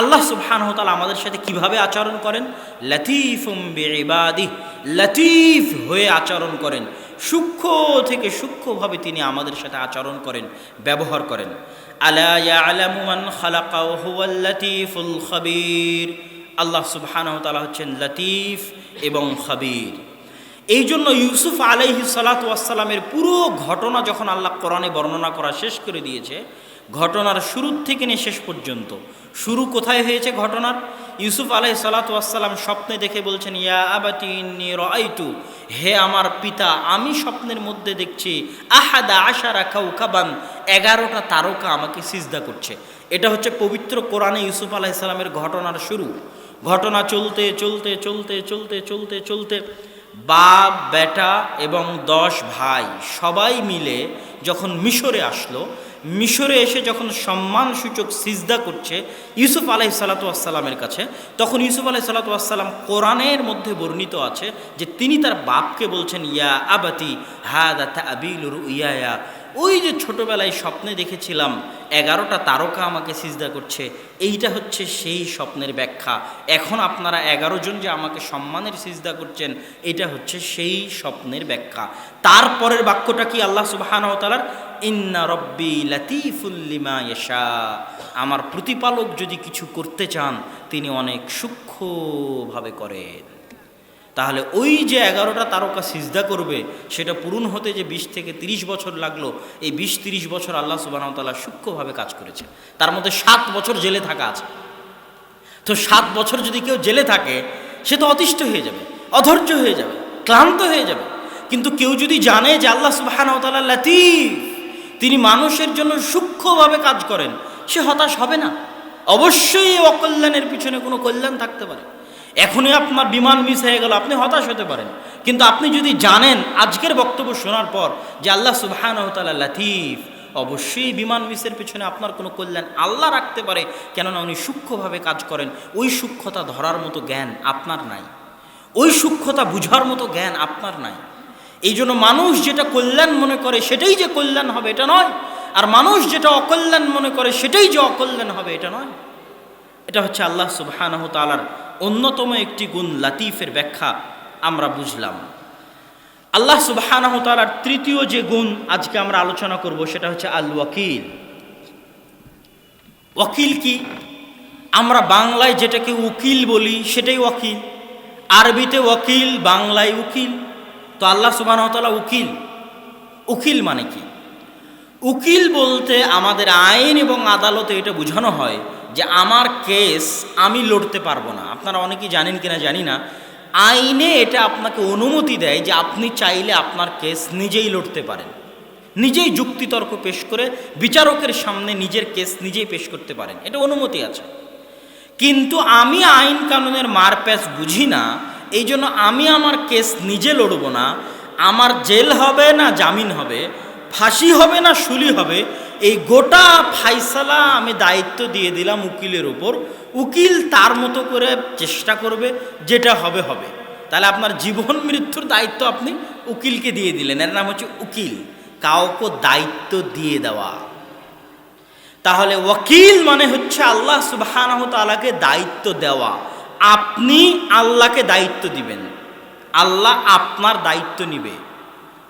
আল্লাহ সুবহানহতাল আমাদের সাথে কীভাবে আচরণ করেন? লতিফুম বেবাদি লতিফ হয়ে আচরণ করেন। সূক্ষ্ম থেকে সূক্ষ্মভাবে তিনি আমাদের সাথে আচরণ করেন, ব্যবহার করেন। আল্লাহ সুবহানহতালা হচ্ছেন লতিফ এবং খবীর। এই জন্য ইউসুফ আলাইহি সালাতামের পুরো ঘটনা যখন আল্লাহ কোরআনে বর্ণনা করা শেষ করে দিয়েছে, ঘটনার শুরুর থেকে নিয়ে শেষ পর্যন্ত শুরু কোথায় হয়েছে ঘটনার? ইউসুফ আলাই সালাতাম স্বপ্নে দেখে বলছেন, ইয়া আবাতি রাইতু হে আমার পিতা, আমি স্বপ্নের মধ্যে দেখছি, আহাদা আশা আশারা কাউকাবান এগারোটা তারকা আমাকে সিজদা করছে। এটা হচ্ছে পবিত্র কোরআনে ইউসুফ আলাহ সালামের ঘটনার শুরু। ঘটনা চলতে চলতে চলতে চলতে চলতে চলতে বাপ, বেটা এবং দশ ভাই সবাই মিলে যখন মিশরে আসলো, মিশরে এসে যখন সম্মানসূচক সিজদা করছে ইউসুফ আলাই সালাতামের কাছে, তখন ইউসুফ আলাই সালাতাম কোরআনের মধ্যে বর্ণিত আছে যে তিনি তার বাপকে বলছেন, ইয়া আবাতি হা দা আবিল ইয়া ওই যে ছোটবেলায় স্বপ্নে দেখেছিলাম, এগারোটা তারকা আমাকে সিজদা করছে, এইটা হচ্ছে সেই স্বপ্নের ব্যাখ্যা। এখন আপনারা এগারো জন যে আমাকে সম্মানের সিজদা করছেন, এটা হচ্ছে সেই স্বপ্নের ব্যাখ্যা। তারপরের বাক্যটা কি আল্লাহ সুবাহানতালার ইন্না রব্বি লাতিফুল্লিমা ইয়শা। আমার প্রতিপালক যদি কিছু করতে চান, তিনি অনেক সূক্ষ্মভাবে করেন। তাহলে ওই যে এগারোটা তারকা সিজদা করবে, সেটা পূরণ হতে যে বিশ থেকে তিরিশ বছর লাগল, এই বিশ তিরিশ বছর আল্লাহ সুবাহতাল্লাহ সূক্ষ্মভাবে কাজ করেছে। তার মধ্যে সাত বছর জেলে থাকা আছে। তো সাত বছর যদি কেউ জেলে থাকে, সে তো অতিষ্ঠ হয়ে যাবে, অধৈর্য হয়ে যাবে, ক্লান্ত হয়ে যাবে। কিন্তু কেউ যদি জানে যে আল্লাহ সুবাহানতাল্লাহ লাতিফ, তিনি মানুষের জন্য সূক্ষ্মভাবে কাজ করেন, সে হতাশ হবে না। অবশ্যই অকল্যাণের পিছনে কোনো কল্যাণ থাকতে পারে। এখনই আপনার বিমান মিস হয়ে গেল, আপনি হতাশ হতে পারেন। কিন্তু আপনি যদি জানেন আজকের বক্তব্য শোনার পর যে আল্লাহ সুবাহান লাতিফ, অবশ্যই বিমান মিসের পিছনে আপনার কোনো কল্যাণ আল্লাহ রাখতে পারে, কেননা উনি সূক্ষ্মভাবে কাজ করেন। ওই সূক্ষ্মতা ধরার মতো জ্ঞান আপনার নাই। ওই সূক্ষ্মতা বুঝার মতো জ্ঞান আপনার নাই। এই জন্য মানুষ যেটা কল্যাণ মনে করে সেটাই যে কল্যাণ হবে এটা নয়। আর মানুষ যেটা অকল্যাণ মনে করে সেটাই যে অকল্যাণ হবে এটা নয়। এটা হচ্ছে আল্লাহ সুবাহানহ তালার অন্যতম একটি গুণ লাতিফের ব্যাখ্যা আমরা বুঝলাম। আল্লাহ সুবাহানহ তালার তৃতীয় যে গুণ আজকে আমরা আলোচনা করব সেটা হচ্ছে আল ওয়াকিল ওয়াকিল কি? আমরা বাংলায় যেটাকে উকিল বলি সেটাই ওয়াকিল। আরবিতে ওয়াকিল, বাংলায় উকিল। তো আল্লাহ সুবাহতালা উকিল। উকিল মানে কি? উকিল বলতে আমাদের আইন এবং আদালতে এটা বোঝানো হয় যে আমার কেস আমি লড়তে পারব না। আপনারা অনেকেই জানেন কিনা জানি না। আইনে এটা আপনাকে অনুমতি দেয় যে আপনি চাইলে আপনার কেস নিজেই লড়তে পারেন। নিজেই যুক্তিতর্ক পেশ করে বিচারকের সামনে নিজের কেস নিজেই পেশ করতে পারেন। এটা অনুমতি আছে। কিন্তু আমি আইন কানুনের মারপ্যাচ বুঝি না, এই জন্য আমি আমার কেস নিজে লড়ব না। আমার জেল হবে না জামিন হবে, ফাঁসি হবে না শুলি হবে এই গোটা ফাইসালা আমি দায়িত্ব দিয়ে দিলাম উকিলের ওপর। উকিল তার মতো করে চেষ্টা করবে, যেটা হবে হবে। তাহলে আপনার জীবন মৃত্যুর দায়িত্ব আপনি উকিলকে দিয়ে দিলেন। এর নাম হচ্ছে উকিল। কাউকে দায়িত্ব দিয়ে দেওয়া। তাহলে ওকিল মানে হচ্ছে আল্লাহ সুবাহানহ তালাকে দায়িত্ব দেওয়া। আপনি আল্লাহকে দায়িত্ব দিবেন। আল্লাহ আপনার দায়িত্ব নিবে।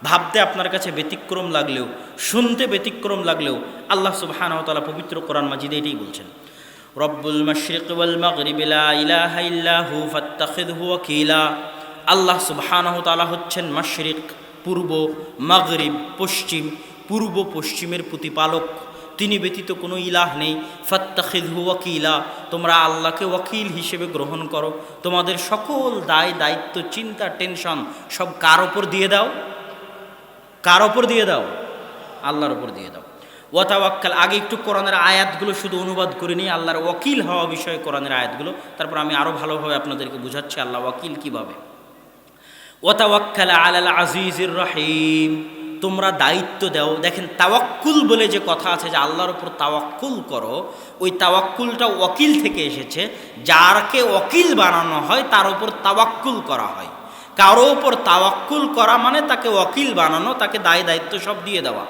ভাবতে আপনার কাছে ব্যতিক্রম লাগলেও, শুনতে ব্যতিক্রম লাগলেও আল্লাহ ওয়া পবিত্র কোরআন মাজিদে এটাই বলছেন। রব্বুল আল্লাহ তাআলা হচ্ছেন মাশরিক, পূর্ব মাগরিব, পশ্চিম, পূর্ব পশ্চিমের প্রতিপালক। তিনি ব্যতীত কোনো ইলাহ নেই। ফাত্তাখিযহু ওয়াকিলা। তোমরা আল্লাহকে ওয়াকিল হিসেবে গ্রহণ করো। তোমাদের সকল দায়, দায়িত্ব, চিন্তা, টেনশন সব কার ওপর দিয়ে দাও? কার ওপর দিয়ে দাও? আল্লাহর ওপর দিয়ে দাও। ওয়াতাওয়াক্কাল, আগে একটু কোরআনের আয়াতগুলো শুধু অনুবাদ করে নিই, আল্লাহর ওয়াকিল হওয়া বিষয়ে কোরআনের আয়াতগুলো। তারপর আমি আরও ভালোভাবে আপনাদেরকে বুঝাচ্ছি আল্লাহ ওয়াকিল কীভাবে। ওয়াতাওয়াক্কাল আলাল আজিজুর রহিম, তোমরা দায়িত্ব দাও। দেখেন, তাওয়াক্কুল বলে যে কথা আছে, যে আল্লাহর উপর তাওয়াক্কুল করো, ওই তাওয়াক্কুলটা ওয়াকিল থেকে এসেছে। যারকে ওয়াকিল বানানো হয়, তার উপর তাওয়াক্কুল করা হয়। কারও ওপর তাওয়াক্কুল করা মানে তাকে ওয়াকিল বানানো, তাকে দায় দায়িত্ব সব দিয়ে দেওয়া।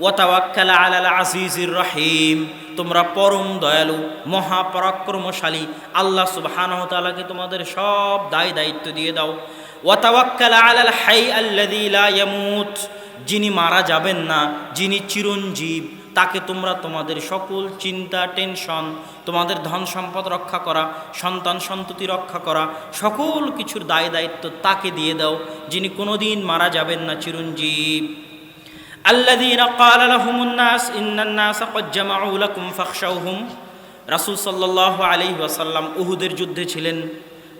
ওয়াতাওয়াক্কালা আলাল আজিজির রহিম, তোমরা পরম দয়ালু, মহাপরাক্রমশালী, আল্লাহ সুবহানাহু তাআলাকে তোমাদের সব দায় দায়িত্ব দিয়ে দাও। ওয়াতাওয়াক্কালা আলাল হাই আল্লাযী লা ইয়ামুত, যিনি মারা যাবেন না, যিনি চিরঞ্জীব তাকে তোমরা তোমাদের সকল চিন্তা টেনশন তোমাদের ধন সম্পদ রক্ষা করা সন্তান সন্ততি রক্ষা করা সকল কিছুর দায় দায়িত্ব তাকে দিয়ে দাও যিনি কোনোদিন মারা যাবেন না চিরঞ্জীব الذين قال لهم الناس إن الناس قد جمعوا لكم فاخشوهم রাসূল সাল্লাল্লাহু আলাইহি ওয়াসাল্লাম উহুদের যুদ্ধে ছিলেন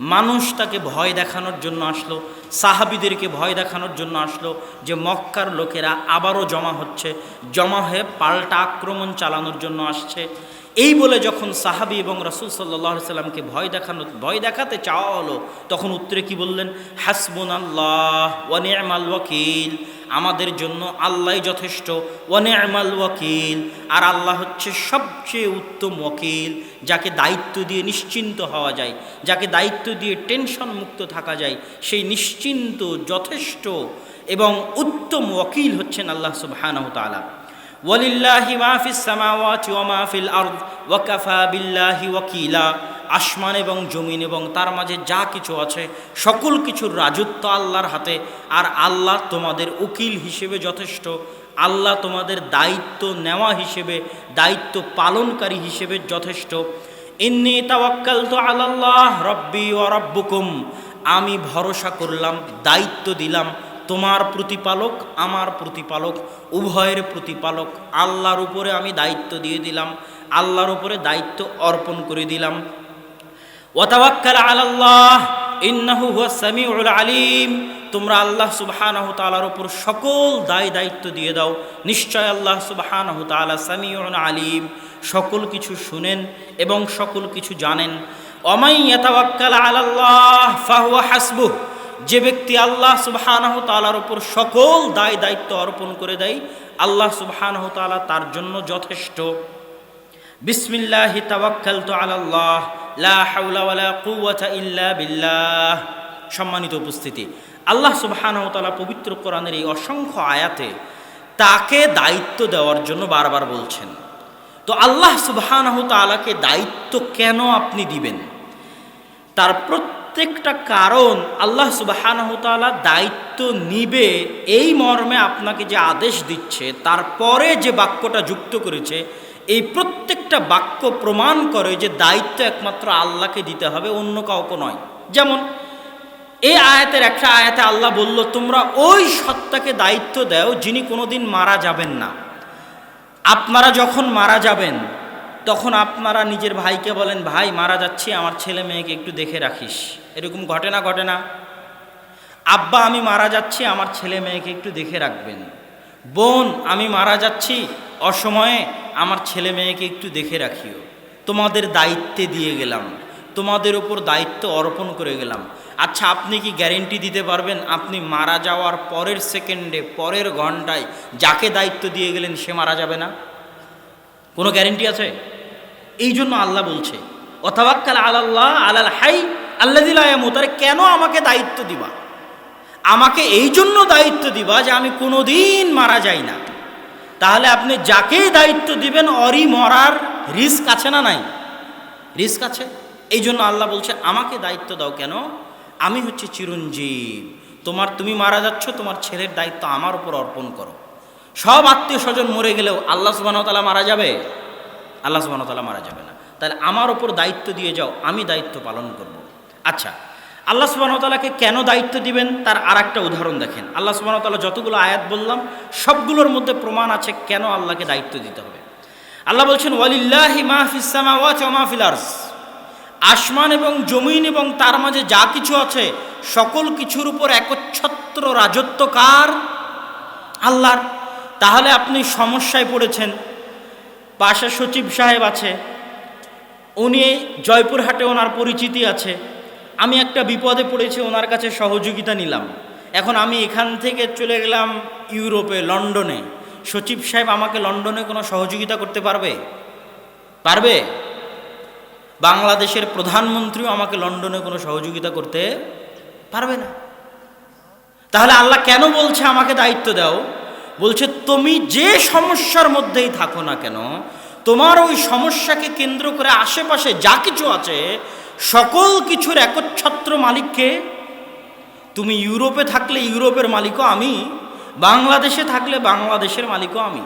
মানুষ তাকে ভয় দেখানোর জন্য আসলো, সাহাবিদেরকে ভয় দেখানোর জন্য আসলো যে মক্কার লোকেরা আবারও জমা হচ্ছে, জমা হয়ে পাল্টা আক্রমণ চালানোর জন্য আসছে। এই বলে যখন সাহাবি এবং রাসূল সাল্লাহ সাল্লামকে ভয় দেখানো, ভয় দেখাতে চাওয়া হলো, তখন উত্তরে কি বললেন? হাসবুন আল্লাহ ওয়ানিয়ামাল ওয়াকিল। আমাদের জন্য আল্লাহ যথেষ্ট। ওয়ানেমাল ওয়াকিল। আর আল্লাহ হচ্ছে সবচেয়ে উত্তম ওয়াকিল, যাকে দায়িত্ব দিয়ে নিশ্চিন্ত হওয়া যায়, যাকে দায়িত্ব দিয়ে টেনশন মুক্ত থাকা যায়, সেই নিশ্চিন্ত, যথেষ্ট এবং উত্তম ওয়াকিল হচ্ছেন আল্লাহ সুবহানাহু তাআলা। ওয়ালিল্লাহি মা ফিস সামাওয়াতি ওয়া মা ফিল আরদ ওয়া কাফা বিল্লাহি আসমান এবং জমিন এবং তার মাঝে যা কিছু আছে, সকল কিছুর রাজত্ব আল্লাহর হাতে। আর আল্লাহ তোমাদের উকিল হিসেবে যথেষ্ট। আল্লাহ তোমাদের দায়িত্ব নেওয়া হিসেবে, দায়িত্ব পালনকারী হিসেবে যথেষ্ট। ইন্নি তাওয়াক্কালতু আলাল্লাহ রব্বি ওয়া রব্বুকুম। আমি ভরসা করলাম, দায়িত্ব দিলাম তোমার প্রতিপালক, আমার প্রতিপালক, উভয়ের প্রতিপালক। আল্লাহর উপরে আমি দায়িত্ব দিয়ে দিলাম, আল্লাহর উপরে দায়িত্ব অর্পণ করে দিলাম। ওয়াতাওয়াক্কাল আলাল্লাহ, ইন্নাহু হুয়াস সামিউল আলিম। তোমরা আল্লাহ সুবহানাহু তাআলার উপর সকল দায় দায়িত্ব দিয়ে দাও। নিশ্চয় আল্লাহ সুবহানাহু তাআলা সামিউল আলিম। সকল কিছু শুনেন এবং সকল কিছু জানেন। অমাই ইয়াতাওয়াক্কাল আলাল্লাহ ফাহুয়া হাসবুহ। যে ব্যক্তি আল্লাহ সুবহানাহু তাআলার উপর সকল দায় দায়িত্ব অর্পণ করে দেয়, আল্লাহ সুবহানাহু তাআলা তার জন্য যথেষ্ট। বিসমিল্লাহি ইল্লা বিল্লাহ। সম্মানিত উপস্থিতি, আল্লাহ তাআলা পবিত্র কোরআনের এই অসংখ্য আয়াতে তাকে দায়িত্ব দেওয়ার জন্য বারবার বলছেন। তো আল্লাহ তাআলাকে দায়িত্ব কেন আপনি দিবেন? তার প্রত্যেকটা কারণ আল্লাহ সুবহানাহু তাআলা দায়িত্ব নিবে এই মর্মে আপনাকে যে আদেশ দিচ্ছে, তারপরে যে বাক্যটা যুক্ত করেছে, এই প্রত্যেকটা বাক্য প্রমাণ করে যে দায়িত্ব একমাত্র আল্লাহকে দিতে হবে, অন্য কাউকে নয়। যেমন, এই আয়াতের একটা আয়াতে আল্লাহ বলল, তোমরা ওই সত্তাকে দায়িত্ব দাও যিনি কোনোদিন মারা যাবেন না। আপনারা যখন মারা যাবেন তখন আপনারা নিজের ভাইকে বলেন, ভাই, মারা যাচ্ছি, আমার ছেলে মেয়েকে একটু দেখে রাখিস। এরকম ঘটে না ঘটে না। আব্বা, আমি মারা যাচ্ছি, আমার ছেলে মেয়েকে একটু দেখে রাখবেন। বোন, আমি মারা যাচ্ছি, অসময়ে আমার ছেলে মেয়েকে একটু দেখে রাখিও। তোমাদের দায়িত্বে দিয়ে গেলাম, তোমাদের ওপর দায়িত্ব অর্পণ করে গেলাম। আচ্ছা আপনি কি গ্যারেন্টি দিতে পারবেন? আপনি মারা যাওয়ার পরের সেকেন্ডে, পরের ঘন্টায় যাকে দায়িত্ব দিয়ে গেলেন, সে মারা যাবে না? কোনো গ্যারেন্টি আছে? এই জন্য আল্লাহ বলছে অথাবাক্কাল আল্লাহ আলাল হাই আল্লাহ দিলায়ামুতারে কেন আমাকে দায়িত্ব দিবা? আমাকে এই জন্য দায়িত্ব দিবা যে আমি কোনোদিন মারা যাই না। তাহলে আপনি যাকেই দায়িত্ব দিবেন অরি মরার রিস্ক আছে না নাই? রিস্ক আছে। এই জন্য আল্লাহ বলছে, আমাকে দায়িত্ব দাও কেন? আমি হচ্ছে চিরঞ্জীব। তোমার, তুমি মারা যাচ্ছ, তোমার ছেলের দায়িত্ব আমার উপর অর্পণ করো। সব আত্মীয় স্বজন মরে গেলেও আল্লাহ সুবাহতালা মারা যাবে? আল্লাহ সুবাহতালা মারা যাবে না। তাহলে আমার ওপর দায়িত্ব দিয়ে যাও, আমি দায়িত্ব পালন করব। আচ্ছা আল্লাহ সুবাহতালাকে কেন দায়িত্ব দিবেন? তার আর একটা উদাহরণ দেখেন। আল্লাহ সুবাহতাল্লাহ যতগুলো আয়াত বললাম, সবগুলোর মধ্যে প্রমাণ আছে কেন আল্লাহকে দায়িত্ব দিতে হবে। আল্লাহ বলছেন, ওয়ালিল্লাহি আরস আসমান এবং জমিন এবং তার মাঝে যা কিছু আছে, সকল কিছুর উপর একচ্ছত্র রাজত্ব কার আল্লাহর তাহলে আপনি সমস্যায় পড়েছেন। পাশে সচিব সাহেব আছে। উনি জয়পুরহাটে ওনার পরিচিতি আছে। আমি একটা বিপদে পড়েছি, ওনার কাছে সহযোগিতা নিলাম। এখন আমি এখান থেকে চলে গেলাম ইউরোপে, লন্ডনে। সচিব সাহেব আমাকে লন্ডনে কোনো সহযোগিতা করতে পারবে? পারবে? বাংলাদেশের প্রধানমন্ত্রীও আমাকে লন্ডনে কোনো সহযোগিতা করতে পারবে না। তাহলে আল্লাহ কেন বলছে আমাকে দায়িত্ব দাও? বলছে, তুমি যে সমস্যার মধ্যেই থাকো না কেন, তোমার ওই সমস্যাকে কেন্দ্র করে আশেপাশে যা কিছু আছে, সকল কিছুর একচ্ছত্র মালিককে তুমি ইউরোপে থাকলে ইউরোপের মালিকও আমি, বাংলাদেশে থাকলে বাংলাদেশের মালিকও আমি।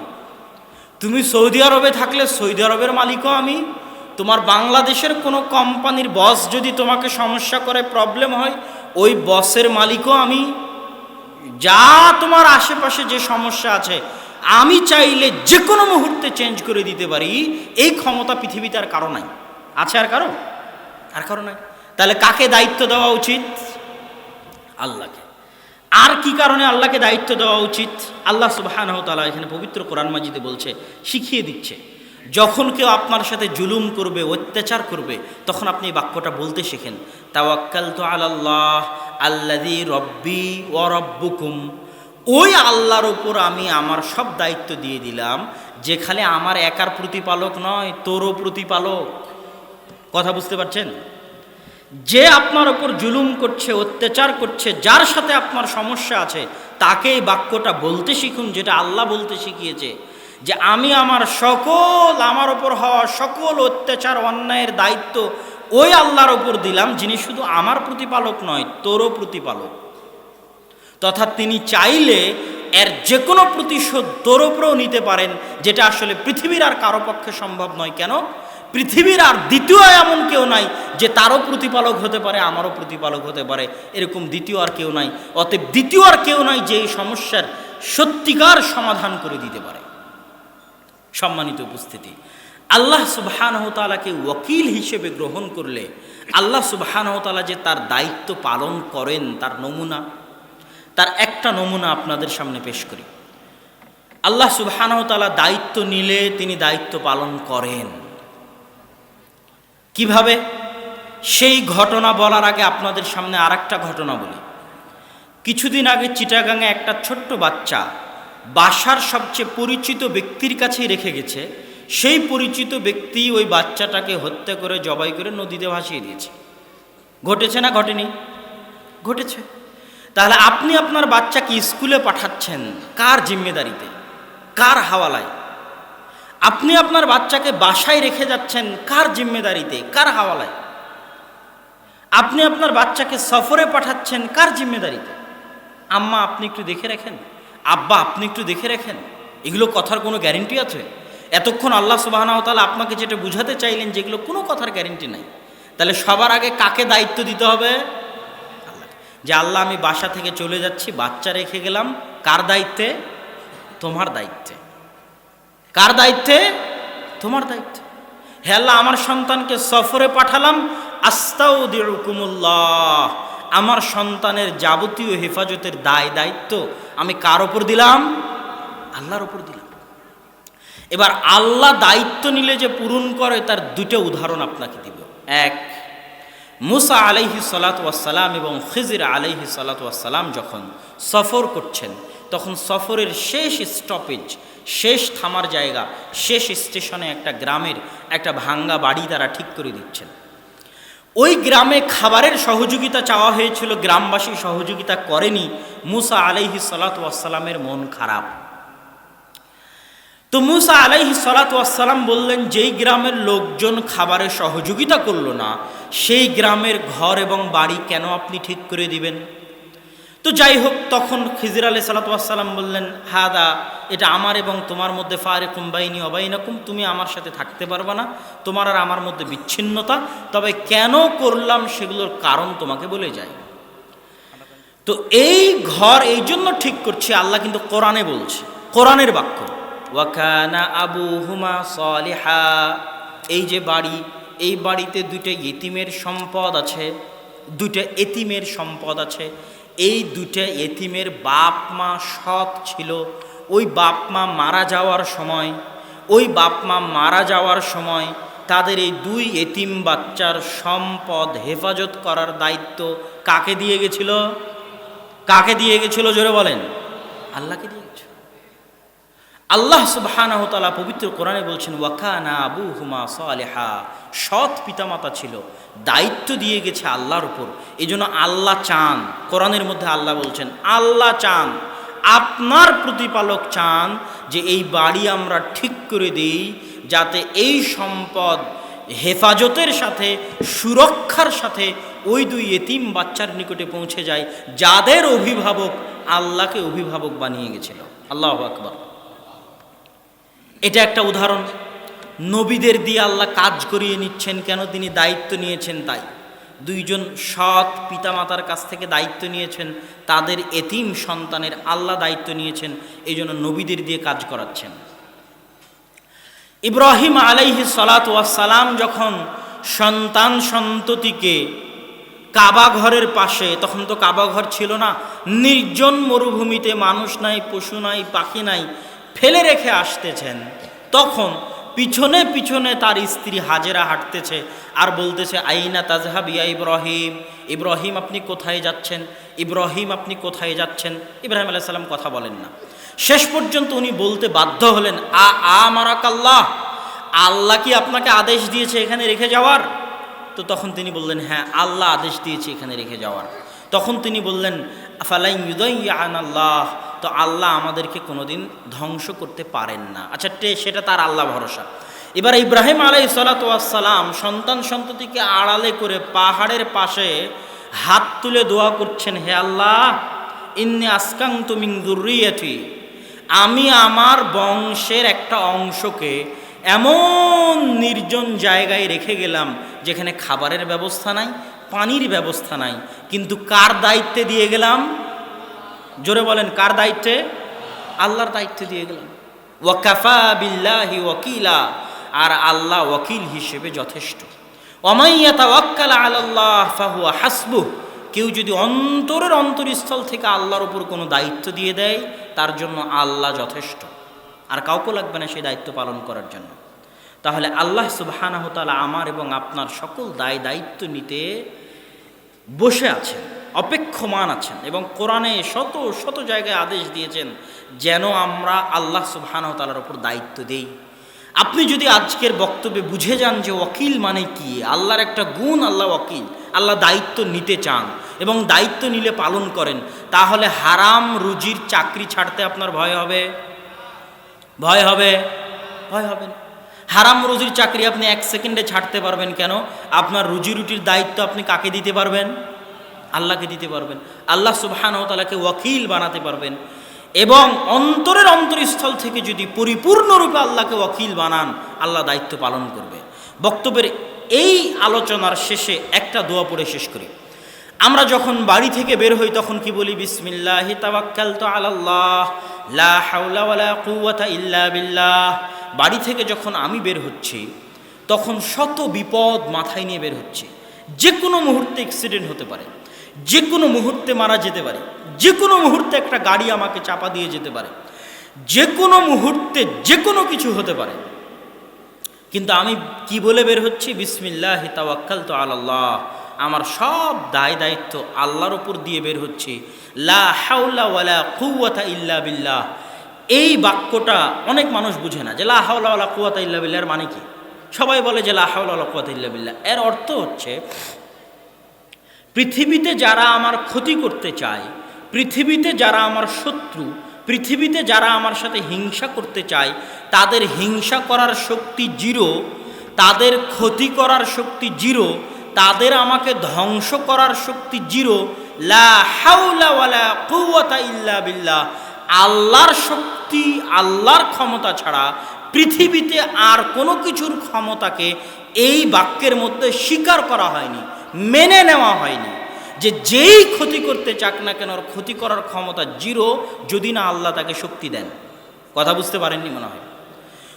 তুমি সৌদি আরবে থাকলে সৌদি আরবের মালিকও আমি। তোমার বাংলাদেশের কোনো কোম্পানির বস যদি তোমাকে সমস্যা করে প্রবলেম হয়, ওই বসের মালিকও আমি। যা তোমার আশেপাশে যে সমস্যা আছে, আমি চাইলে যে কোনো মুহূর্তে চেঞ্জ করে দিতে পারি, এই ক্ষমতা পৃথিবীতে আর কারও নাই। আছে আর কারও? আর কারও নাই। তাহলে কাকে দায়িত্ব দেওয়া উচিত? আল্লাহকে। আর কি কারণে আল্লাহকে দায়িত্ব দেওয়া উচিত? আল্লাহ সুবাহানহ তালা এখানে পবিত্র কোরআন মাজিদে বলছে, শিখিয়ে দিচ্ছে। যখন কেউ আপনার সাথে জুলুম করবে, অত্যাচার করবে, তখন আপনি এই বাক্যটা বলতে শেখেন। তাওয়াক্কাল তো আল্লাহ আল্লাদি রব্বি ও রব্বুকুম। ওই আল্লাহর উপর আমি আমার সব দায়িত্ব দিয়ে দিলাম, যেখানে আমার একার প্রতিপালক নয়, তোরও প্রতিপালক। কথা বুঝতে পারছেন? যে আপনার ওপর জুলুম করছে, অত্যাচার করছে, যার সাথে আপনার সমস্যা আছে, তাকে এই বাক্যটা বলতে শিখুন, যেটা আল্লাহ বলতে শিখিয়েছে, যে আমি আমার সকল, আমার ওপর হওয়া সকল অত্যাচার, অন্যায়ের দায়িত্ব ওই আল্লাহর ওপর দিলাম, যিনি শুধু আমার প্রতিপালক নয়, তোরও প্রতিপালক। তথা তিনি চাইলে এর যে কোনো প্রতিশোধ তোর ওপরেও নিতে পারেন, যেটা আসলে পৃথিবীর আর কারও পক্ষে সম্ভব নয়। কেন? পৃথিবীর আর দ্বিতীয় এমন কেউ নাই যে তারও প্রতিপালক হতে পারে, আমারও প্রতিপালক হতে পারে। এরকম দ্বিতীয় আর কেউ নাই। অতএব দ্বিতীয় আর কেউ নাই যে এই সমস্যার সত্যিকার সমাধান করে দিতে পারে। সম্মানিত উপস্থিতি আল্লাহ সুবাহানহতালাকে ওকিল হিসেবে গ্রহণ করলে আল্লাহ সুবাহানহতালা যে তার দায়িত্ব পালন করেন, তার নমুনা, তার একটা নমুনা আপনাদের সামনে পেশ করি। আল্লাহ সুবাহানহতালা দায়িত্ব নিলে তিনি দায়িত্ব পালন করেন। কীভাবে? সেই ঘটনা বলার আগে আপনাদের সামনে আর ঘটনা বলি। কিছুদিন আগে চিটাগাঙে একটা ছোট্ট বাচ্চা বাসার সবচেয়ে পরিচিত ব্যক্তির কাছেই রেখে গেছে। সেই পরিচিত ব্যক্তি ওই বাচ্চাটাকে হত্যা করে জবাই করে নদীতে ভাসিয়ে দিয়েছে। ঘটেছে না ঘটেনি? ঘটেছে। তাহলে আপনি আপনার বাচ্চাকে স্কুলে পাঠাচ্ছেন কার জিম্মেদারিতে? কার হাওয়ালায়? আপনি আপনার বাচ্চাকে বাসায় রেখে যাচ্ছেন কার জিম্মেদারিতে? কার হাওয়ালায়? আপনি আপনার বাচ্চাকে সফরে পাঠাচ্ছেন কার জিম্মেদারিতে? আম্মা আপনি একটু দেখে রাখেন। আব্বা আপনি একটু দেখে রাখেন। এগুলো কথার কোনো গ্যারেন্টি আছে? এতক্ষণ আল্লাহ সুবাহতালা আপনাকে যেটা বুঝাতে চাইলেন যেগুলো কোনো কথার গ্যারেন্টি নাই। তাহলে সবার আগে কাকে দায়িত্ব দিতে হবে? যে আল্লাহ, আমি বাসা থেকে চলে যাচ্ছি, বাচ্চা রেখে গেলাম, কার দায়িত্বে? তোমার দায়িত্বে। কার দায়িত্বে? তোমার দায়িত্বে। হে আল্লাহ, আমার সন্তানকে সফরে পাঠালাম আস্তাউ দিরকুমুল্লাহ আমার সন্তানের যাবতীয় হেফাজতের দায় দায়িত্ব আমি কার ওপর দিলাম? আল্লাহর ওপর দিলাম। এবার আল্লাহ দায়িত্ব নিলে যে পূরণ করে, তার দুটো উদাহরণ আপনাকে দিব। এক, মুসা আলাইহি সালাতাম এবং খিজির আলাইহি সালাতাম যখন সফর করছেন, তখন সফরের শেষ স্টপেজ শেষ থামার জায়গা, শেষ স্টেশনে একটা গ্রামের একটা ভাঙ্গা বাড়ি তারা ঠিক করে দিচ্ছেন। ওই গ্রামে খাবারের সহযোগিতা চাওয়া হয়েছিল, গ্রামবাসী সহযোগিতা করেনি, মুসা আলাইহি সালাতামের মন খারাপ। তো মুসা আলাইহি সালাতাম বললেন, যেই গ্রামের লোকজন খাবারের সহযোগিতা করল না, সেই গ্রামের ঘর এবং বাড়ি কেন আপনি ঠিক করে দিবেন? তো যাই হোক, তখন খিজির আলি সালাতাম বললেন, হাদা, এটা আমার এবং তোমার মধ্যে ফারে কুম্বাইনি অবাইনাকুম তুমি আমার সাথে থাকতে পারবে না, তোমার আর আমার মধ্যে বিচ্ছিন্নতা, তবে কেন করলাম সেগুলোর কারণ তোমাকে বলে যাই। তো এই ঘর এই জন্য ঠিক করছি, আল্লাহ কিন্তু কোরআনে বলছে, কোরআনের বাক্য। ওয়াকানা আবু হুমা সলিহা। এই যে বাড়ি, এই বাড়িতে দুইটা এতিমের সম্পদ আছে, দুইটা এতিমের সম্পদ আছে। এই দুটা এতিমের বাপ মা সৎ ছিল। ওই বাপ মা মারা যাওয়ার সময়, ওই বাপ মা মারা যাওয়ার সময় তাদের এই দুই এতিম বাচ্চার সম্পদ হেফাজত করার দায়িত্ব কাকে দিয়ে গেছিল? কাকে দিয়ে গেছিল? জোরে বলেন। আল্লাহকে দিয়ে আল্লাহ সুবাহানহতালা পবিত্র কোরআনে বলছেন, ওয়াকানা আবু হুমা সালেহা। সৎ পিতামাতা ছিল, দায়িত্ব দিয়ে গেছে আল্লাহর উপর। এই জন্য আল্লাহ চান, কোরআনের মধ্যে আল্লাহ বলছেন, আল্লাহ চান, আপনার প্রতিপালক চান যে এই বাড়ি আমরা ঠিক করে দিই, যাতে এই সম্পদ হেফাজতের সাথে, সুরক্ষার সাথে ওই দুই এতিম বাচ্চার নিকটে পৌঁছে যায়, যাদের অভিভাবক আল্লাহকে অভিভাবক বানিয়ে গেছিল। আল্লাহ আকবর। এটা একটা উদাহরণ। নবীদের দিয়ে আল্লাহ কাজ করিয়ে নিচ্ছেন কেন? তিনি দায়িত্ব নিয়েছেন তাই। দুইজন সৎ পিতামাতার কাছ থেকে দায়িত্ব নিয়েছেন, তাদের এতিম সন্তানের আল্লাহ দায়িত্ব নিয়েছেন এই জন্য নবীদের দিয়ে কাজ করাচ্ছেন। ইব্রাহিম আলাইহি সালাত সালাম যখন সন্তান সন্ততিকে কাবা ঘরের পাশে, তখন তো কাবা ঘর ছিল না, নির্জন মরুভূমিতে মানুষ নাই, পশু নাই, পাখি নাই ফেলে রেখে আসতেছেন। তখন পিছনে পিছনে তার স্ত্রী হাজেরা হাঁটতেছে আর বলতেছে, আইনা তাজহাব ইয়া ইব্রাহিম। ইব্রাহিম, আপনি কোথায় যাচ্ছেন? ইব্রাহিম, আপনি কোথায় যাচ্ছেন? ইব্রাহিম আলাইহিস সালাম কথা বলেন না। শেষ পর্যন্ত উনি বলতে বাধ্য হলেন, আ আ আল্লাহ কি আপনাকে আদেশ দিয়েছে এখানে রেখে যাওয়ার? তো তখন তিনি বললেন হ্যাঁ আল্লাহ আদেশ দিয়েছে এখানে রেখে যাওয়ার। তখন তিনি বললেন ফালাই আল্লাহ তো আল্লাহ আমাদেরকে কোনোদিন ধ্বংস করতে পারেন না। আচ্ছা সেটা তার আল্লাহ ভরসা। এবার ইব্রাহিম আলাই সালাতাম সন্তান সন্ততিকে আড়ালে করে পাহাড়ের পাশে হাত তুলে দোয়া করছেন, হে আল্লাহ, ইন্নি আসকাং তুমিং দুর্রিয়াথি আমি আমার বংশের একটা অংশকে এমন নির্জন জায়গায় রেখে গেলাম যেখানে খাবারের ব্যবস্থা নাই, পানির ব্যবস্থা নাই, কিন্তু কার দায়িত্বে দিয়ে গেলাম? জোরে বলেন, কার দায়িত্বে? আল্লাহর দায়িত্বে দিয়ে গেলাম ওয়াকাফা বিল্লাহি ওয়াকিলা, আর আল্লাহ ওয়াকিল হিসেবে যথেষ্ট। অমাইয়াতা ওয়াক্কাল আল্লাহ ফাহুয়া হাসবু কেউ যদি অন্তরের অন্তরস্থল থেকে আল্লাহর উপর কোনো দায়িত্ব দিয়ে দেয়, তার জন্য আল্লাহ যথেষ্ট। আর কাউকে লাগবে না সেই দায়িত্ব পালন করার জন্য। তাহলে আল্লাহ সুবাহানাহতালা আমার এবং আপনার সকল দায় দায়িত্ব নিতে বসে আছেন। অপেক্ষমান আছেন এবং কোরআনে শত শত জায়গায় আদেশ দিয়েছেন যেন আমরা আল্লাহ সুবাহানতালার ওপর দায়িত্ব দেই। আপনি যদি আজকের বক্তব্যে বুঝে যান যে ওকিল মানে কি, আল্লাহর একটা গুণ আল্লাহ ওকিল আল্লাহ দায়িত্ব নিতে চান এবং দায়িত্ব নিলে পালন করেন, তাহলে হারাম রুজির চাকরি ছাড়তে আপনার ভয় হবে? ভয় হবে? ভয় হবে হারাম রুজির চাকরি আপনি এক সেকেন্ডে ছাড়তে পারবেন কেন? আপনার রুজি রুটির দায়িত্ব আপনি কাকে দিতে পারবেন? আল্লাহকে দিতে পারবেন। আল্লাহ সুবহান তালাকে ওয়াকিল বানাতে পারবেন। এবং অন্তরের অন্তরস্থল থেকে যদি পরিপূর্ণরূপে আল্লাহকে ওয়াকিল বানান, আল্লাহ দায়িত্ব পালন করবে। বক্তব্যের এই আলোচনার শেষে একটা দোয়া পড়ে শেষ করি। আমরা যখন বাড়ি থেকে বের হই, তখন কি বলি? বিসমিল্লাহ আল্লাহ লা ইল্লা বিল্লাহ। বাড়ি থেকে যখন আমি বের হচ্ছি, তখন শত বিপদ মাথায় নিয়ে বের হচ্ছে। যে কোনো মুহূর্তে অ্যাক্সিডেন্ট হতে পারে। যে কোনো মুহূর্তে মারা যেতে পারে। যে কোনো মুহূর্তে একটা গাড়ি আমাকে চাপা দিয়ে যেতে পারে। যে কোনো মুহূর্তে যে কোনো কিছু হতে পারে। কিন্তু আমি কি বলে বের হচ্ছি? বিসমিল্লাহ তাওয়াক্কাল তো আল্লাহ আমার সব দায় দায়িত্ব আল্লাহর ওপর দিয়ে বের হচ্ছে। লা হাউলা ওয়ালা কুওয়াতা ইল্লা বিল্লাহ। এই বাক্যটা অনেক মানুষ বুঝে না যে লা হাওলা ওয়ালা কুওয়াতা ইল্লা বিল্লাহর মানে কি? সবাই বলে যে লা হাওলা ওয়ালা কুওয়াতা ইল্লা বিল্লাহ। এর অর্থ হচ্ছে পৃথিবীতে যারা আমার ক্ষতি করতে চায়, পৃথিবীতে যারা আমার শত্রু, পৃথিবীতে যারা আমার সাথে হিংসা করতে চায়, তাদের হিংসা করার শক্তি জিরো, তাদের ক্ষতি করার শক্তি জিরো, তাদের আমাকে ধ্বংস করার শক্তি জিরো। লা ইল্লা আল্লাহর শক্তি, আল্লাহর ক্ষমতা ছাড়া পৃথিবীতে আর কোনো কিছুর ক্ষমতাকে এই বাক্যের মধ্যে স্বীকার করা হয়নি। মেনে নেওয়া হয়নি। যে যেই ক্ষতি করতে চাক না কেন ক্ষতি করার ক্ষমতা জিরো যদি না আল্লাহ তাকে শক্তি দেন। কথা বুঝতে পারেননি মনে হয়।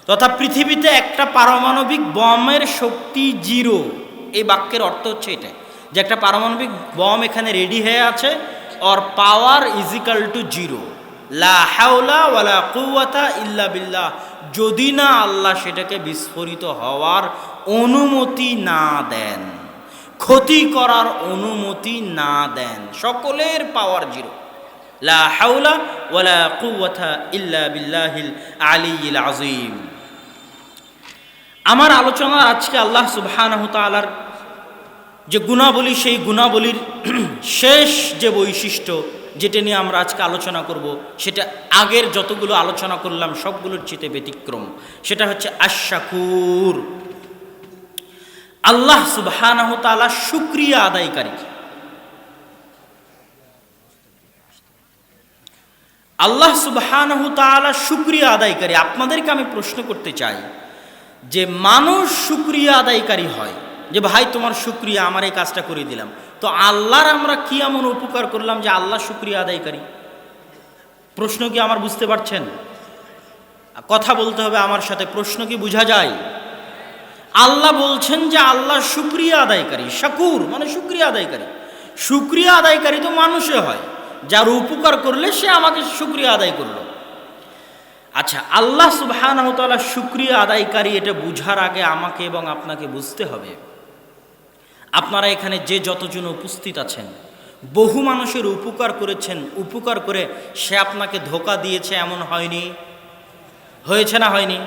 তথা পৃথিবীতে একটা পারমাণবিক বমের শক্তি জিরো। এই বাক্যের অর্থ হচ্ছে এটা যে একটা পারমাণবিক বম এখানে রেডি হয়ে আছে অর পাওয়ার ইজিক্যাল টু জিরো লা হাওলা ওয়ালা কুওয়াতা ইল্লা বিল্লাহ। যদি না আল্লাহ সেটাকে বিস্ফোরিত হওয়ার অনুমতি না দেন। ক্ষতি করার অনুমতি না দেন। সকলের পাওয়ার জিরো লা হাওলা ওয়ালা কুওয়াতা ইল্লা বিল্লাহিল আলিয়িল আযীম। আমার আলোচনা আজকে আল্লাহ সুবহানাহু তাআলার যে গুণাবলী, সেই গুণাবলীর শেষ যে বৈশিষ্ট্য যেটা নিয়ে আমরা আজকে আলোচনা করব, সেটা আগের যতগুলো আলোচনা করলাম, সবগুলোর চিতে ব্যতিক্রম। সেটা হচ্ছে আশাকুর আল্লাহ সুবহানাহু তাআলা শুক্রিয়া আদায়কারী। আল্লাহ সুবহানাহু তাআলা শুক্রিয়া আদায়কারী। আপনাদেরকে আমি প্রশ্ন করতে চাই যে মানুষ শুক্রিয়া আদায়কারী হয়? যে ভাই, তোমার শুক্রিয়া, আমার এই কাজটা করে দিলাম। তো আল্লাহর আমরা কি এমন উপকার করলাম যে আল্লাহ শুক্রিয়া আদায়কারী? প্রশ্ন কি আমার বুঝতে পারছেন? কথা বলতে হবে আমার সাথে। প্রশ্ন কি বোঝা যায়? আল্লাহ বলছেন যে আল্লাহ শুক্রিয়া আদায়কারী, শাকুর মানে শুক্রিয়া আদায়কারী। শুক্রিয়া আদায়কারী তো মানুষে হয়, যার উপকার করলে সে আমাকে শুক্রিয়া আদায় করল। আচ্ছা আল্লাহ সুবহানাহু তাআলা শুক্রিয়া আদায়কারী এটা বুঝার আগে আমাকে এবং আপনাকে বুঝতে হবে। আপনারা এখানে যে যতজন উপস্থিত আছেন, বহু মানুষের উপকার করেছেন, উপকার করে সে আপনাকে ধোকা দিয়েছে, এমন হয়নি? হয়েছে না হয়নি?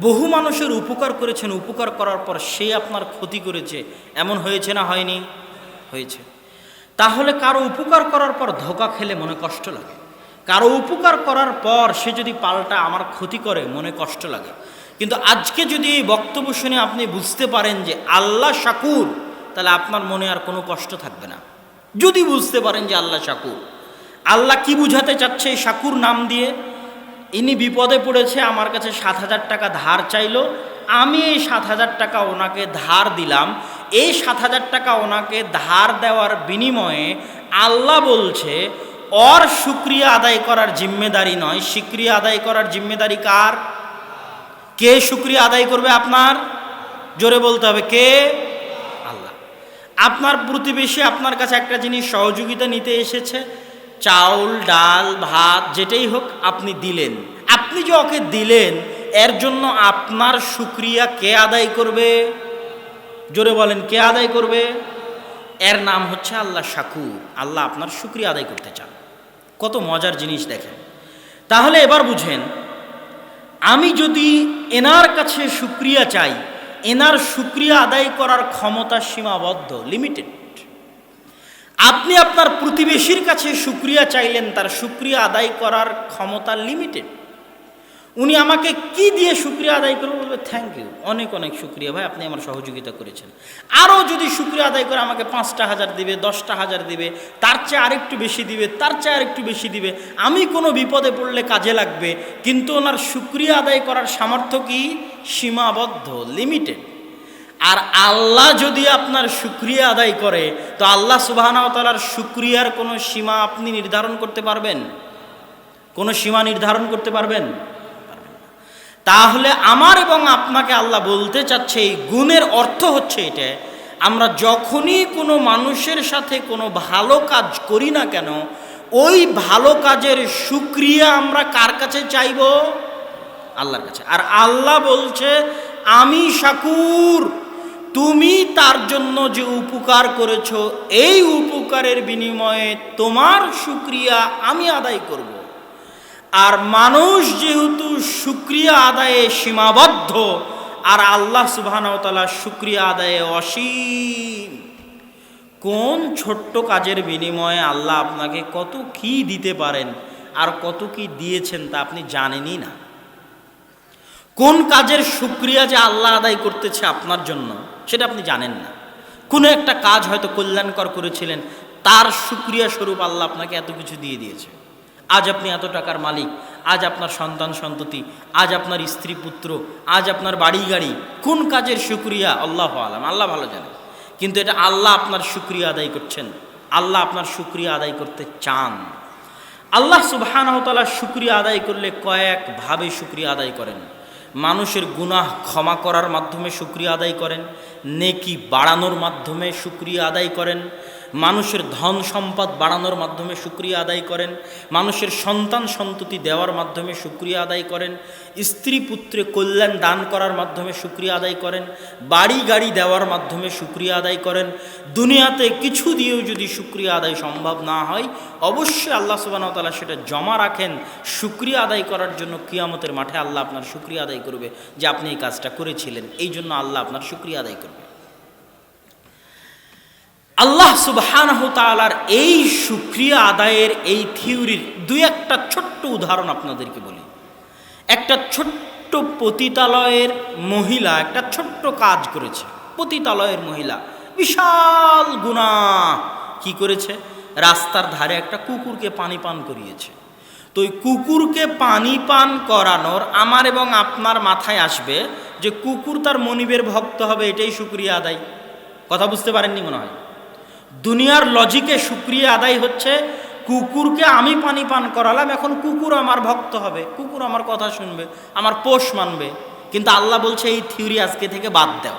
বহু মানুষের উপকার করেছেন, উপকার করার পর সে আপনার ক্ষতি করেছে। এমন হয়েছে না হয়নি? হয়েছে। তাহলে কারও উপকার করার পর ধোকা খেলে মনে কষ্ট লাগে। কারও উপকার করার পর সে যদি পাল্টা আমার ক্ষতি করে, মনে কষ্ট লাগে। কিন্তু আজকে যদি এই বক্তব্য শুনে আপনি বুঝতে পারেন যে আল্লাহ শাকুর তাহলে আপনার মনে আর কোনো কষ্ট থাকবে না। যদি বুঝতে পারেন যে আল্লাহ শাকুর আল্লাহ কি বুঝাতে চাচ্ছে এই শাকুর নাম দিয়ে? ইনি বিপদে পড়েছে, আমার কাছে সাত হাজার টাকা ধার চাইলো। আমি এই সাত হাজার টাকা ওনাকে ধার দিলাম। এই সাত হাজার টাকা ওনাকে ধার দেওয়ার বিনিময়ে আল্লাহ বলছে, অর শুক্রিয়া আদায় করার জিম্মেদারি নয়। শুক্রিয়া আদায় করার জিম্মেদারি কার? কে শুক্রিয়া আদায় করবে আপনার? জোরে বলতে হবে, কে? আল্লাহ। আপনার প্রতিবেশী আপনার কাছে একটা জিনিস সহযোগিতা নিতে এসেছে। চাউল, ডাল, ভাত, যেটাই হোক আপনি দিলেন। আপনি যে ওকে দিলেন, এর জন্য আপনার শুক্রিয়া কে আদায় করবে? জোরে বলেন, কে আদায় করবে? এর নাম হচ্ছে আল্লাহ শাকুর আল্লাহ আপনার শুক্রিয়া আদায় করতে চান। কত মজার জিনিস দেখেন। তাহলে এবার বুঝেন, আমি যদি এনার কাছে শুক্রিয়া চাই, এনার শুক্রিয়া আদায় করার ক্ষমতা সীমাবদ্ধ লিমিটেড আপনি আপনার প্রতিবেশীর কাছে শুক্রিয়া চাইলেন, তার শুক্রিয়া আদায় করার ক্ষমতা লিমিটেড উনি আমাকে কি দিয়ে শুক্রিয়া আদায় করবে বলবে থ্যাংক ইউ অনেক অনেক শুক্রিয়া ভাই, আপনি আমার সহযোগিতা করেছেন। আরও যদি শুক্রিয়া আদায় করে আমাকে পাঁচটা হাজার দিবে, দশটা হাজার দিবে, তার চেয়ে আরেকটু বেশি দিবে, তার চেয়ে আরেকটু বেশি দিবে, আমি কোনো বিপদে পড়লে কাজে লাগবে, কিন্তু ওনার শুক্রিয়া আদায় করার সামর্থ্য কি? সীমাবদ্ধ লিমিটেড আর আল্লাহ যদি আপনার শুক্রিয়া আদায় করে, তো আল্লাহ সুবাহানাওতালার শুক্রিয়ার কোনো সীমা আপনি নির্ধারণ করতে পারবেন? কোনো সীমা নির্ধারণ করতে পারবেন? তাহলে আমার এবং আপনাকে আল্লাহ বলতে চাচ্ছে, এই গুণের অর্থ হচ্ছে এটা, আমরা যখনই কোনো মানুষের সাথে কোনো ভালো কাজ করি না কেন, ওই ভালো কাজের সুক্রিয়া আমরা কার কাছে চাইব? আল্লাহর কাছে। আর আল্লাহ বলছে, আমি শাকুর। তুমি তার জন্য যে উপকার করেছ, এই উপকারের বিনিময়ে তোমার সুক্রিয়া আমি আদায় করব। আর মানুষ যেহেতু সুক্রিয়া আদায়ে সীমাবদ্ধ, আর আল্লাহ সুবাহানতালা সুক্রিয়া আদায়ে অসীম, কোন ছোট্ট কাজের বিনিময়ে আল্লাহ আপনাকে কত কি দিতে পারেন আর কত কি দিয়েছেন তা আপনি জানেনই না। কোন কাজের সুক্রিয়া যে আল্লাহ আদায় করতেছে আপনার জন্য, সেটা আপনি জানেন না। কোনো একটা কাজ হয়তো কল্যাণকর করেছিলেন, তার সুক্রিয়া স্বরূপ আল্লাহ আপনাকে এত কিছু দিয়ে দিয়েছে। আজ আপনি এত টাকার মালিক, আজ আপনার সন্তান সন্ততি, আজ আপনার স্ত্রী পুত্র, আজ আপনার বাড়ি গাড়ি, কোন কাজের সুক্রিয়া আল্লাহ আলাম, আল্লাহ ভালো জানে। কিন্তু এটা আল্লাহ আপনার সুক্রিয়া আদায় করছেন। আল্লাহ আপনার সুক্রিয়া আদায় করতে চান। আল্লাহ সুবাহানহতালা সুক্রিয়া আদায় করলে কয়েকভাবে সুক্রিয়া আদায় করেন। মানুষের গুনাহ ক্ষমা করার মাধ্যমে সুক্রিয়া আদায় করেন নেকি বাড়ানোর মাধ্যমে সুক্রিয়া আদায় করেন মানুষের ধন সম্পদ বাড়ানোর মাধ্যমে সুক্রিয়া আদায় করেন, মানুষের সন্তান সন্ততি দেওয়ার মাধ্যমে সুক্রিয়া আদায় করেন, স্ত্রী পুত্রে কল্যাণ দান করার মাধ্যমে সুক্রিয়া আদায় করেন, বাড়ি গাড়ি দেওয়ার মাধ্যমে সুক্রিয়া আদায় করেন, দুনিয়াতে কিছু দিয়েও যদি সুক্রিয়া আদায় সম্ভব না হয়, অবশ্যই আল্লাহ সুবাহতালা সেটা জমা রাখেন। সুক্রিয়া আদায় করার জন্য কিয়ামতের মাঠে আল্লাহ আপনার সুক্রিয়া আদায় করবে যে আপনি এই কাজটা করেছিলেন এই জন্য আল্লাহ আপনার সুক্রিয়া আদায় করবে। আল্লাহ সুবহানাহু তাআলার এই সুক্রিয়া আদায়ের এই থিওরির দুই একটা ছোট্ট উদাহরণ আপনাদেরকে বলি। একটা ছোট্ট পতিতালয়ের মহিলা একটা ছোট্ট কাজ করেছে। পতিতালয়ের মহিলা বিশাল গুণা কি করেছে? রাস্তার ধারে একটা কুকুরকে পানি পান করিয়েছে। তো ওই কুকুরকে পানি পান করানোর আমার এবং আপনার মাথায় আসবে যে কুকুর তার মনিবের ভক্ত হবে, এটাই সুক্রিয়া আদায়। কথা বুঝতে পারেননি মনে হয়? দুনিয়ার লজিকে সুক্রিয়া আদায় হচ্ছে, কুকুরকে আমি পানি পান করালাম, এখন কুকুর আমার ভক্ত হবে, কুকুর আমার কথা শুনবে, আমার পোষ মানবে। কিন্তু আল্লাহ বলছে, এই থিওরি আজকে থেকে বাদ দাও।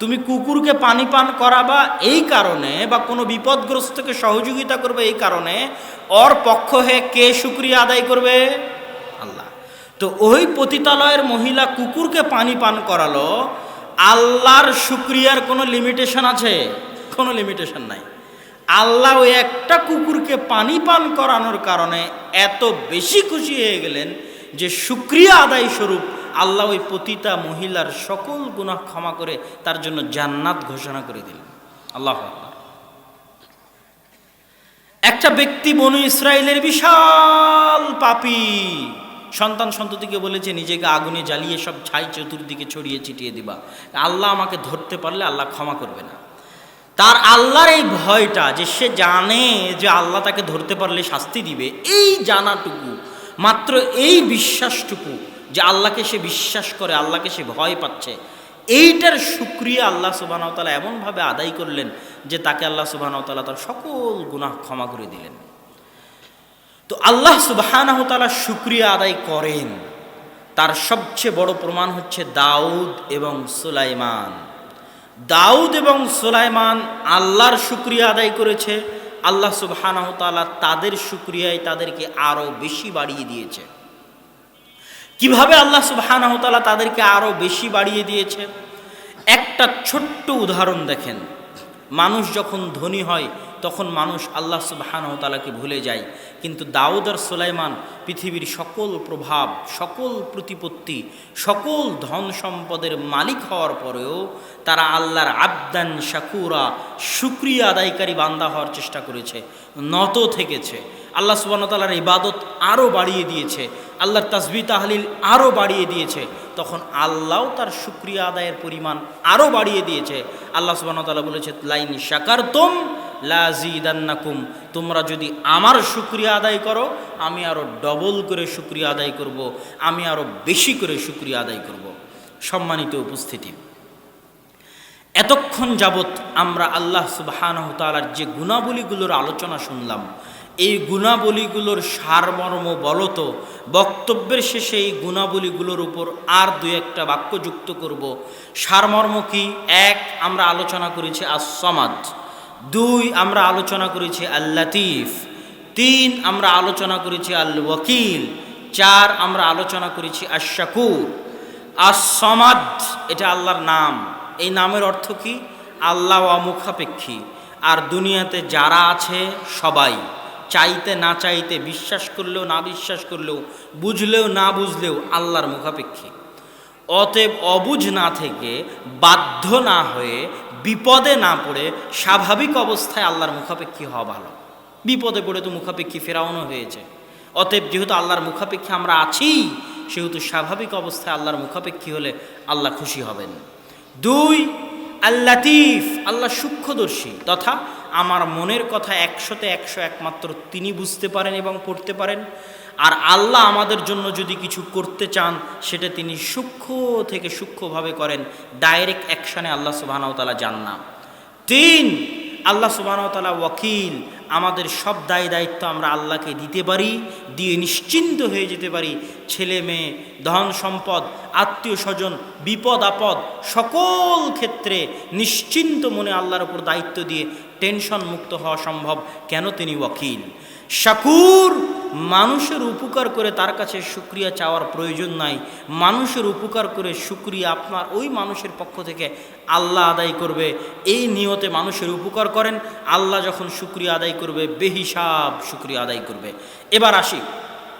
তুমি কুকুরকে পানি পান করাবা এই কারণে বা কোনো বিপদগ্রস্তকে সহযোগিতা করবে এই কারণে ওর পক্ষ হয়ে কে সুক্রিয়া আদায় করবে? আল্লাহ। তো ওই পতিতালয়ের মহিলা কুকুরকে পানি পান করালো, আল্লাহর শুক্রিয়ার কোনো লিমিটেশন আছে? কোনো লিমিটেশন নাই। আল্লাহ ওই একটা কুকুরকে পানি পান করানোর কারণে এত বেশি খুশি হয়ে গেলেন যে শুক্রিয়া আদায় স্বরূপ আল্লাহ ওই পতিতা মহিলার সকল গুনাহ ক্ষমা করে তার জন্য জান্নাত ঘোষণা করে দিলেন। আল্লাহ একটা ব্যক্তি বনু ইসরায়েলের বিশাল পাপী সন্তান সন্ততিকে বলেছে, নিজেকে আগুনে জ্বালিয়ে সব ছাই চতুর্দিকে ছড়িয়ে ছিটিয়ে দিবা। আল্লাহ আমাকে ধরতে পারলে আল্লাহ ক্ষমা করবে না। তার আল্লাহর এই ভয়টা যে সে জানে যে আল্লাহ তাকে ধরতে পারলে শাস্তি দিবে, এই জানাটুকু, মাত্র এই বিশ্বাসটুকু যে আল্লাহকে সে বিশ্বাস করে, আল্লাহকে সে ভয় পাচ্ছে, এইটার সুক্রিয়া আল্লাহ সুবাহতালা এমনভাবে আদায় করলেন যে তাকে আল্লাহ সুবাহতালা তার সকল গুনাহ ক্ষমা করে দিলেন। তো আল্লাহ সুবাহানহতালা সুক্রিয়া আদায় করেন। তার সবচেয়ে বড় প্রমাণ হচ্ছে দাউদ এবং সুলাইমান। দাউদ এবং সোলাইমান আল্লাহর শুক্রিয়া আদায় করেছে। আল্লাহ সুবহানাহ তাদের শুক্রিয়ায় তাদেরকে আরও বেশি বাড়িয়ে দিয়েছে। কীভাবে আল্লাহ সুবহানাহু তাআলা তাদেরকে আরও বেশি বাড়িয়ে দিয়েছে? একটা ছোট্ট উদাহরণ দেখেন। মানুষ যখন ধনী হয়, তখন মানুষ আল্লাহ সুবহানাহু তাআলাকে ভুলে যায়। কিন্তু দাউদ আর সুলাইমান পৃথিবীর সকল প্রভাব, সকল প্রতিপত্তি, সকল ধন সম্পদের মালিক হওয়ার পরেও তারা আল্লাহর আবদান শাকুরা, শুক্রিয়া আদায়কারী বান্দা হওয়ার চেষ্টা করেছে, নত থেকেছে। আল্লাহ সুবাহতালার ইবাদত আরও বাড়িয়ে দিয়েছে। আল্লাহর তাসবি তাহলিল আরও বাড়িয়ে দিয়েছে। তখন আল্লাহও তার শুক্রিয়া আদায়ের পরিমাণ আরও বাড়িয়ে দিয়েছে। আল্লাহ সুবাহতালা বলেছে, লাইন শাকার তোম লাজিদান্নাকুম তোমরা যদি আমার শুক্রিয়া আদায় করো, আমি আরও ডবল করে শুক্রিয়া আদায় করব, আমি আরও বেশি করে শুক্রিয়া আদায় করব। সম্মানিত উপস্থিতি, এতক্ষণ যাবৎ আমরা আল্লাহ সুবাহানহ তালার যে গুণাবলীগুলোর আলোচনা শুনলাম এই গুণাবলীগুলোর সারমর্ম বলত বক্তব্যের শেষে এই গুণাবলীগুলোর উপর আর দু একটা বাক্য যুক্ত করব। সারমর্ম কি? এক, আমরা আলোচনা করেছি আসমাদ দুই, আমরা আলোচনা করেছি আল লতিফ তিন, আমরা আলোচনা করেছি আল ওয়াকিল চার, আমরা আলোচনা করেছি আশাকুর আসমাদ এটা আল্লাহর নাম। এই নামের অর্থ কি? আল্লাহ অমুখাপেক্ষী। আর দুনিয়াতে যারা আছে, সবাই। চাইতে না চাইতে, বিশ্বাস করলেও, না বিশ্বাস করলেও, বুঝলেও, না বুঝলেও আল্লাহর মুখাপেক্ষী। অতএব অবুঝ না থেকে, বাধ্য না হয়ে, বিপদে না পড়ে, স্বাভাবিক অবস্থায় আল্লাহর মুখাপেক্ষী হওয়া ভালো। বিপদে পড়ে তো মুখাপেক্ষী ফেরাউনও হয়েছে। অতএব যেহেতু আল্লাহর মুখাপেক্ষী আমরা আছি, সেহেতু স্বাভাবিক অবস্থায় আল্লাহর মুখাপেক্ষী হলে আল্লাহ খুশি হবেন। দুই, আল্লাতিফ, আল্লাহ সূক্ষ্মদর্শী, তথা আমার মনের কথা একশোতে একশো একমাত্র তিনি বুঝতে পারেন এবং পড়তে পারেন। আর আল্লাহ আমাদের জন্য যদি কিছু করতে চান, সেটা তিনি সূক্ষ্ম থেকে সূক্ষ্মভাবে করেন। ডাইরেক্ট অ্যাকশানে আল্লাহ সুবাহানাও তালা যান না তিন আল্লাহ সুবাহতালা ওয়াকিল, আমাদের সব দায় দায়িত্ব আমরা আল্লাহকে দিতে পারি, দিয়ে নিশ্চিন্ত হয়ে যেতে পারি। ছেলে মেয়ে, ধন সম্পদ, আত্মীয় স্বজন, বিপদ আপদ, সকল ক্ষেত্রে নিশ্চিন্ত মনে আল্লাহর উপর দায়িত্ব দিয়ে টেনশন মুক্ত হওয়া সম্ভব। কেন তিনি ওয়াকিল? শাকুর, মানুষের উপকার করে তার কাছে সুক্রিয়া চাওয়ার প্রয়োজন নাই। মানুষের উপকার করে সুক্রিয়া আপনার ওই মানুষের পক্ষ থেকে আল্লাহ আদায় করবে। এই নিয়তে মানুষের উপকার করেন। আল্লাহ যখন সুক্রিয়া আদায় করবে, বেহিসাব সুক্রিয়া আদায় করবে। এবার আসি।